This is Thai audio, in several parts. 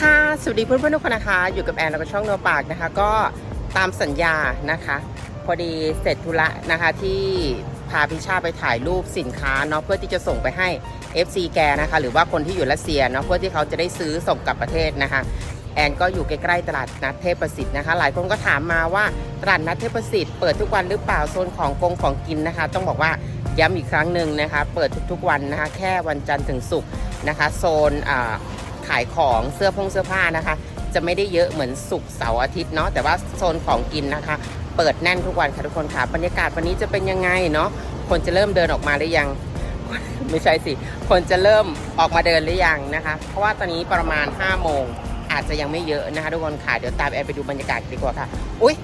ค่ะ สวัสดีเพื่อนๆทุกคนนะคะ อยู่กับแอนแล้วก็ช่องโนปากนะคะ ก็ตามสัญญานะคะ พอดีเสร็จธุระนะคะที่พาพิชาไปถ่ายรูปสินค้าเนาะเพื่อที่จะส่งไปให้ FC แกนะคะ หรือว่าคนที่อยู่รัสเซียเนาะเพื่อที่เขาจะได้ซื้อส่งกลับประเทศนะคะ แอนก็อยู่ใกล้ๆตลาดนัดเทพประสิทธิ์นะคะ หลายคนก็ถามมาว่าตลาดนัดเทพประสิทธิ์เปิดทุกวันหรือเปล่าโซนของกงของกินนะคะ ต้องบอกว่าย้ำอีกครั้งหนึ่งนะคะ เปิดทุกๆวันนะคะ แค่วันจันทร์ถึงศุกร์นะคะ โซนอ่า ขายของเสื้อพงเสื้อผ้านะคะ จะไม่ได้เยอะเหมือนศุกเสาร์อาทิตย์เนาะแต่ว่าโซนของกินนะคะ เปิดแน่นทุกวันค่ะทุกคนค่ะบรรยากาศวันนี้จะเป็นยังไงเนาะคนจะเริ่มเดินออกมาหรือยัง ไม่ใช่สิ คนจะเริ่มออกมาเดินหรือยังนะคะ เพราะว่าตอนนี้ประมาณ5โมงอาจจะยังไม่เยอะนะคะทุกคนค่ะเดี๋ยวตามแอนไปดูบรรยากาศดีกว่าค่ะ อุ้ย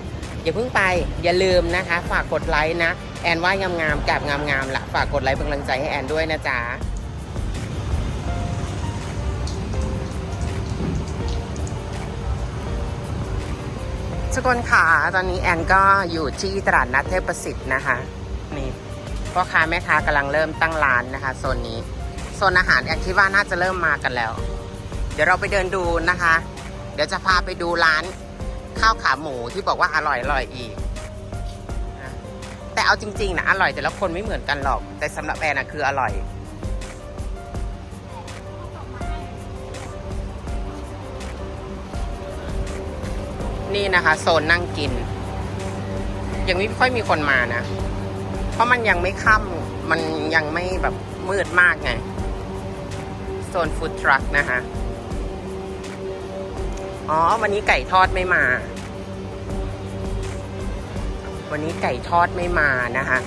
อย่าเพิ่งไปอย่าลืมนะคะ ฝากกดไลค์นะ แอนว่างามๆกับงามๆละฝากกดไลค์เป็นกำลังใจให้แอนด้วยนะจ๊ะ ทุกคนค่ะตอนนี้แอนก็อยู่ที่ตลาดนัดเทพประสิทธิ์นะคะ นี่พ่อค้าแม่ค้ากำลังเริ่มตั้งร้านนะคะโซนนี้โซนอาหารแอนคิดว่าน่าจะเริ่มมากันแล้ว เดี๋ยวเราไปเดินดูนะคะ เดี๋ยวจะพาไปดูร้านข้าวขาหมูที่บอกว่าอร่อยอร่อยอีก แต่เอาจริงๆนะอร่อยแต่ละคนไม่เหมือนกันหรอก แต่สำหรับแอนนะคืออร่อย นี่นะคะ โซนนั่งกิน ยังไม่ค่อยมีคนมานะ เพราะมันยังไม่ค่ำมันยังไม่แบบมืดมากไง โซนฟู้ดทรัคนะคะ อ๋อ วันนี้ไก่ทอดไม่มา วันนี้ไก่ทอดไม่มานะคะ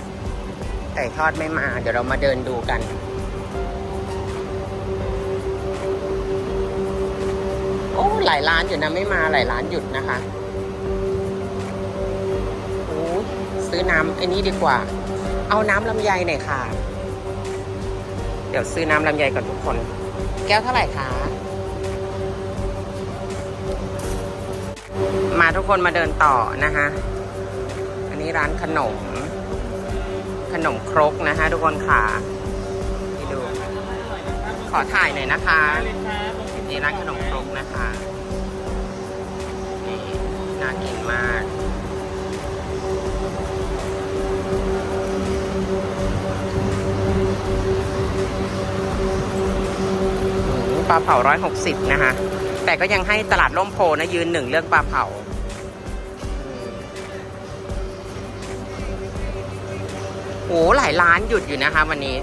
ไก่ทอดไม่มา เดี๋ยวเรามาเดินดูกัน หลายร้านอยู่นะไม่มาหลายร้านหยุดนะคะโอ้ซื้อน้ำไอ้นี้ดีกว่า เอาน้ำลำไยหน่อยค่ะ เดี๋ยวซื้อน้ำลำไยก่อนทุกคน แก้วเท่าไหร่คะมาทุกคนมาเดินต่อนะคะอันนี้ร้านขนม ขนมครกนะคะทุกคนค่ะนี่ดู ขอถ่ายหน่อยนะคะนี่ร้านขนมครกนะคะ น่ากินมากปลาเผาร้อยหกสิบนะคะ แต่ก็ยังให้ตลาดล่มโพนะยืนหนึ่งเรื่องปลาเผาโอ้หลายร้านหยุดอยู่นะคะวันนี้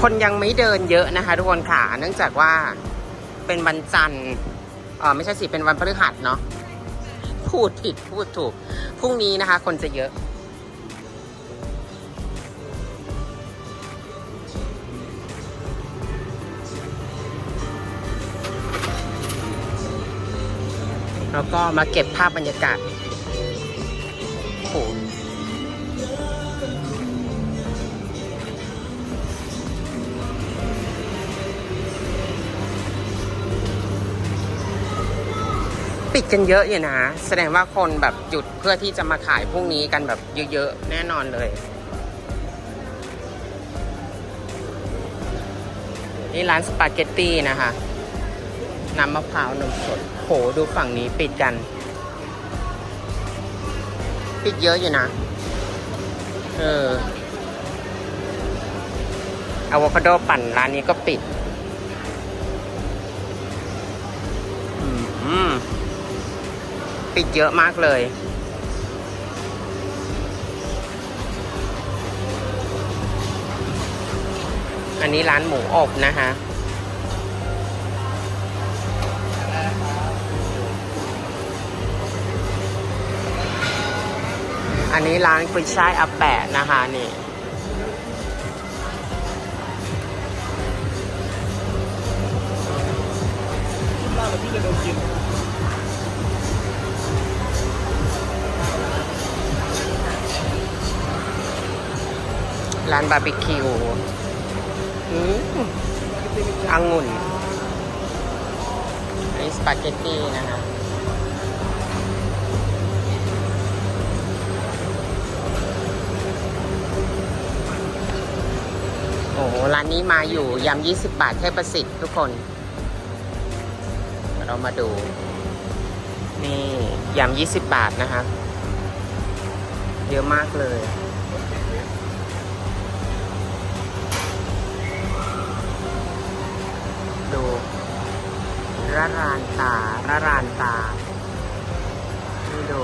คนยังไม่เดินเยอะนะคะ ทุกคนค่ะ เนื่องจากว่าเป็นวันจันทร์เออไม่ใช่สิ เป็นวันพฤหัสเนาะ พูดผิดพูดถูก พรุ่งนี้นะคะ คนจะเยอะแล้วก็มาเก็บภาพบรรยากาศ ปิดกันเยอะอยู่นะ แสดงว่าคนแบบหยุดเพื่อที่จะมาขายพรุ่งนี้กันแบบเยอะๆ แน่นอนเลย นี่ร้านสปาเกตตี้นะคะ น้ำมะพร้าวนมสดโหดูฝั่งนี้ปิดกัน ปิดเยอะอยู่นะ เอออะโวคาโดปั่นร้านนี้ก็ปิดอื มปิดเยอะมากเลย อันนี้ร้านหมูอบนะคะอันนี้ร้านกุยช่ายอาแปะนะคะนี่ ร้านบาร์บีคิวอืมองุ่นอันนี้สปาเกตตี้นะคะโอ้ร้านนี้มาอยู่ยำ20 บาทเทพประสิทธิ์ทุกคน เรามาดู นี่ยำ20 บาทนะคะ เยอะมากเลย ระรานตาระรานตานี่ดู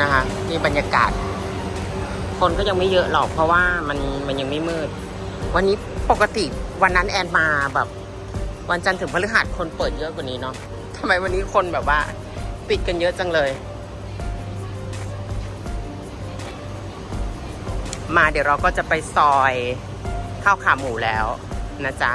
นะคะนี่บรรยากาศ คนก็ยังไม่เยอะหรอกเพราะว่ามันมันยังไม่มืด วันนี้ปกติวันนั้นแอนมาแบบ วันจันทร์ถึงพฤหัสคนเปิดเยอะกว่านี้เนาะทำไมวันนี้คนแบบว่า ปิดกันเยอะจังเลย มาเดี๋ยวเราก็จะไปซอยข้าวขาหมูแล้ว นะจ๊ะ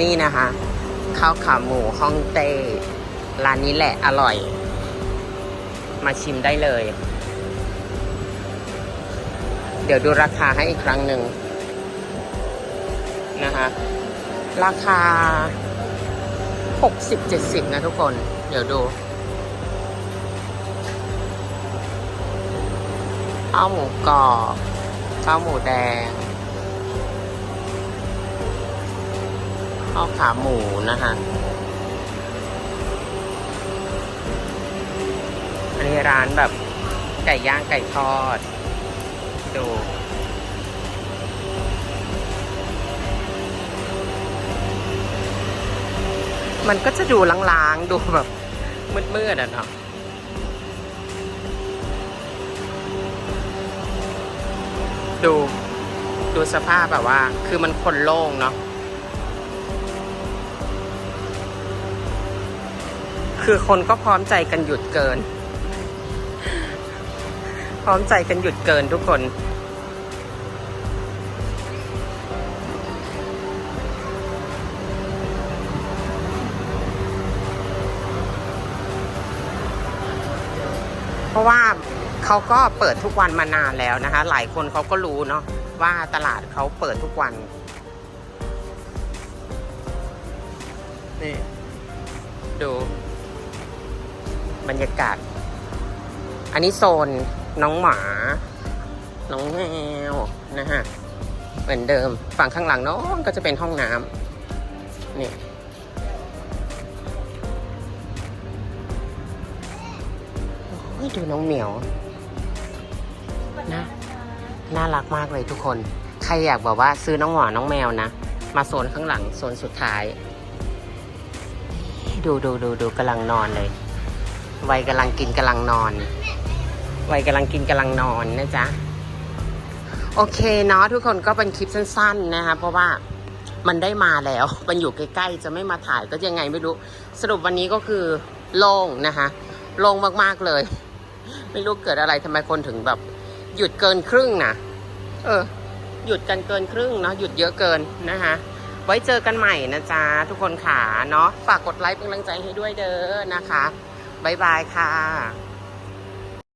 นี่นะคะข้าวขาหมูฮ่องเต้ร้านนี้แหละอร่อย มาชิมได้เลย เดี๋ยวดูราคาให้อีกครั้งหนึ่งนะคะ ราคา 60-70 นะทุกคน เดี๋ยวดูข้าวหมูกรอบข้าวหมูแดงข้าวขาหมูนะคะอันนี้ร้านแบบไก่ย่างไก่ทอด ดู มันก็จะดูล้างๆ ดูแบบมืดๆอะเนาะดูดูสภาพแบบว่า คือมันคนโล่งเนาะคือคนก็พร้อมใจกันหยุดเกิน พร้อมใจกันหยุดเกินทุกคน ราะว่าเขาก็เปิดทุกวันมานานแล้วนะคะ หลายคนเขาก็รู้เนาะว่าตลาดเขาเปิดทุกวัน นี่ ดู บรรยากาศ อันนี้โซนน้องหมา น้องแมวนะฮะ เหมือนเดิม ฝั่งข้างหลังน้นก็จะเป็นห้องน้ำนี่ ดูน้องเหมียวนะน่ารักมากเลยทุกคน ใครอยากบอกว่าซื้อน้องหมาน้องแมวนะ มาโซนข้างหลังโซนสุดท้าย ดูดูดูดูกำลังนอนเลย วัยกำลังกินกำลังนอน วัยกำลังกินกำลังนอนนะจ๊ะ โอเคเนาะทุกคนก็เป็นคลิปสั้น ๆ นะคะเพราะว่ามันได้มาแล้ว มันอยู่ใกล้ๆ จะไม่มาถ่ายก็ยังไงไม่รู้ สรุปวันนี้ก็คือโล่งนะคะ โล่งมากๆเลย ไม่รู้เกิดอะไรทำไมคนถึงแบบ หยุดเกินครึ่งนะเออ หยุดกันเกินครึ่งเนาะหยุดเยอะเกินนะคะไว้เจอกันใหม่นะจ๊ะทุกคนขาเนาะฝากกดไลค์เป็นกำลังใจให้ด้วยเด้อนะคะบ๊ายบายค่ะ